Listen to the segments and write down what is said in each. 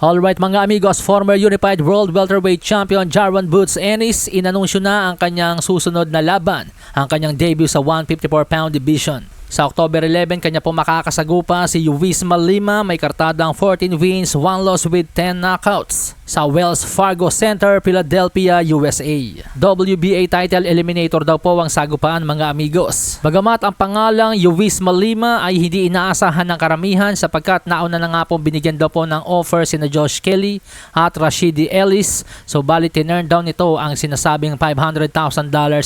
Alright mga amigos, former Unified World Welterweight Champion Jarwan Boots Ennis inanunsyo na ang kanyang susunod na laban, ang kanyang debut sa 154 pound division. Sa October 11, kanya po makakasagupa si Yuvisma Lima, may kartadang 14 wins, 1 loss with 10 knockouts sa Wells Fargo Center, Philadelphia, USA. WBA title eliminator daw po ang sagupaan mga amigos. Bagamat ang pangalang Yuvisma Lima ay hindi inaasahan ng karamihan sapagkat nauna na nga po binigyan daw po ng offer sina Josh Kelly at Rashidi Ellis. So bali tinurn down nito ang sinasabing $500,000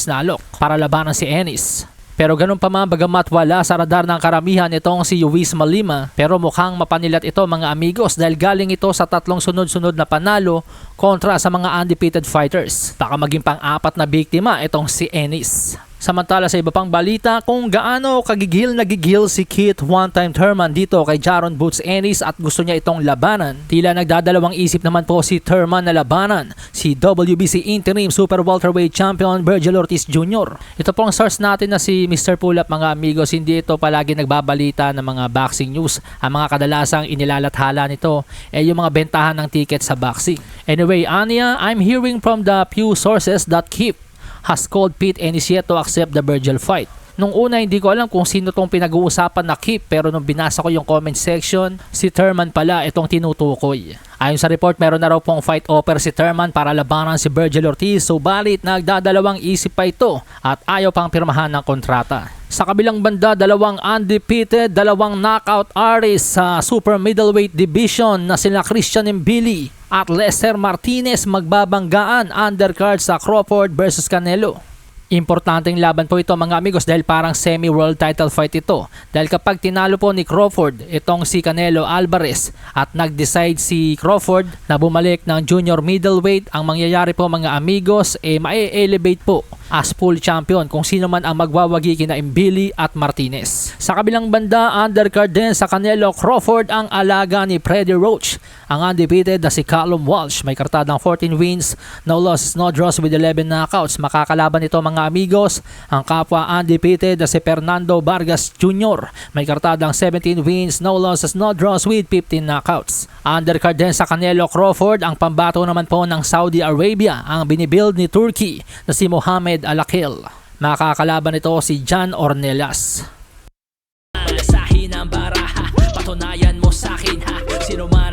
na alok para labanan si Ennis. Pero ganun pa man bagamat wala sa radar ng karamihan itong si Luis Malima pero mukhang mapanilat ito mga amigos dahil galing ito sa tatlong sunod-sunod na panalo kontra sa mga undefeated fighters. Baka maging pang-apat na biktima itong si Ennis. Samantala sa iba pang balita kung gaano kagigil na gigil si Kit one-time Thurman dito kay Jaron Boots Ennis at gusto niya itong labanan. Tila nagdadalawang isip naman po si Thurman na labanan si WBC Interim Super Welterweight Champion Virgil Ortiz Jr. Ito po ang source natin na si Mr. Pulap mga amigos. Hindi ito palagi nagbabalita ng mga boxing news. Ang mga kadalasang inilalathala nito ay yung mga bentahan ng ticket sa boxing. Anyway, Anya, I'm hearing from the few sources that keep has called Pete Ennis yet to accept the Virgil fight. Nung una hindi ko alam kung sino tong pinag-uusapan na Kip pero nung binasa ko yung comment section, si Thurman pala itong tinutukoy. Ayon sa report, meron na raw pong fight offer si Thurman para labanan si Virgil Ortiz subalit nagdadalawang isip pa ito at ayaw pang pirmahan ng kontrata. Sa kabilang banda, dalawang undefeated, dalawang knockout artists sa super middleweight division na sila Christian Mbili at Lester Martinez magbabanggaan undercard sa Crawford versus Canelo. Importanteng laban po ito mga amigos dahil parang semi-world title fight ito. Dahil kapag tinalo po ni Crawford itong si Canelo Alvarez at nag-decide si Crawford na bumalik ng junior middleweight, ang mangyayari po mga amigos eh ma-elevate po as full champion kung sino man ang magwawagi kina Imbili at Martinez. Sa kabilang banda, undercard din sa Canelo Crawford ang alaga ni Freddie Roach. Ang undefeated na si Callum Walsh may kartadang 14 wins, no losses, no draws with 11 knockouts. Makakalaban ito mga amigos ang kapwa undefeated na si Fernando Vargas Jr. May kartadang 17 wins, no losses, no draws with 15 knockouts. Undercard din sa Canelo Crawford ang pambato naman po ng Saudi Arabia ang binibuild ni Turkey na si Mohamed Alakil. Makakalaban ito si John Ornelas. Sa hinang baraha, patunayan mo sa akin ha, sino man